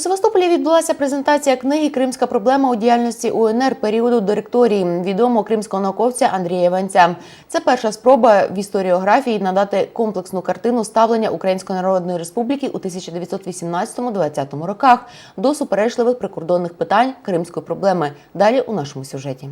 Севастополі відбулася презентація книги Кримська проблема у діяльності УНР періоду директорії відомого кримського науковця Андрія Іванця. Це перша спроба в історіографії надати комплексну картину ставлення Української Народної Республіки у 1918-20 роках до суперечливих прикордонних питань кримської проблеми. Далі у нашому сюжеті.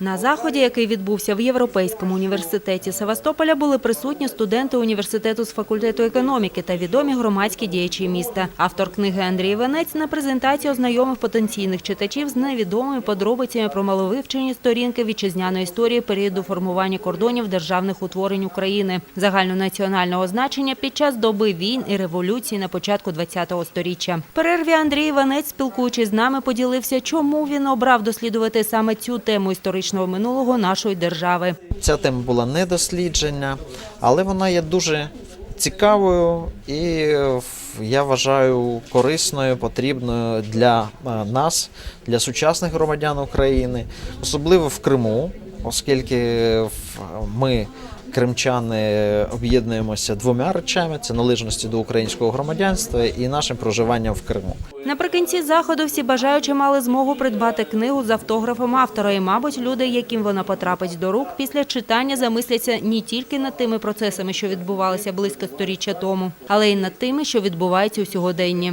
На заході, який відбувся в Європейському університеті Севастополя, були присутні студенти університету з факультету економіки та відомі громадські діячі міста. Автор книги Андрій Венець на презентації ознайомив потенційних читачів з невідомими подробицями про маловивчені сторінки вітчизняної історії періоду формування кордонів державних утворень України, загальнонаціонального значення під час доби війн і революцій на початку ХХ століття. Перерві Андрій Венець, спілкуючись з нами, поділився, чому він обрав дослідувати саме цю тему історичного минулого нашої держави. Ця тема була не дослідження, але вона є дуже цікавою і е, я вважаю корисною, потрібною для е, нас, для сучасних громадян України, особливо в Криму, оскільки ми. Кримчани об'єднуємося двома речами: це належності до українського громадянства і нашим проживанням в Криму. Наприкінці заходу всі бажаючі мали змогу придбати книгу з автографом автора. І, мабуть, люди, яким вона потрапить до рук, після читання замисляться не тільки над тими процесами, що відбувалися близько сторіччя тому, але й над тими, що відбуваються у сьогоденні.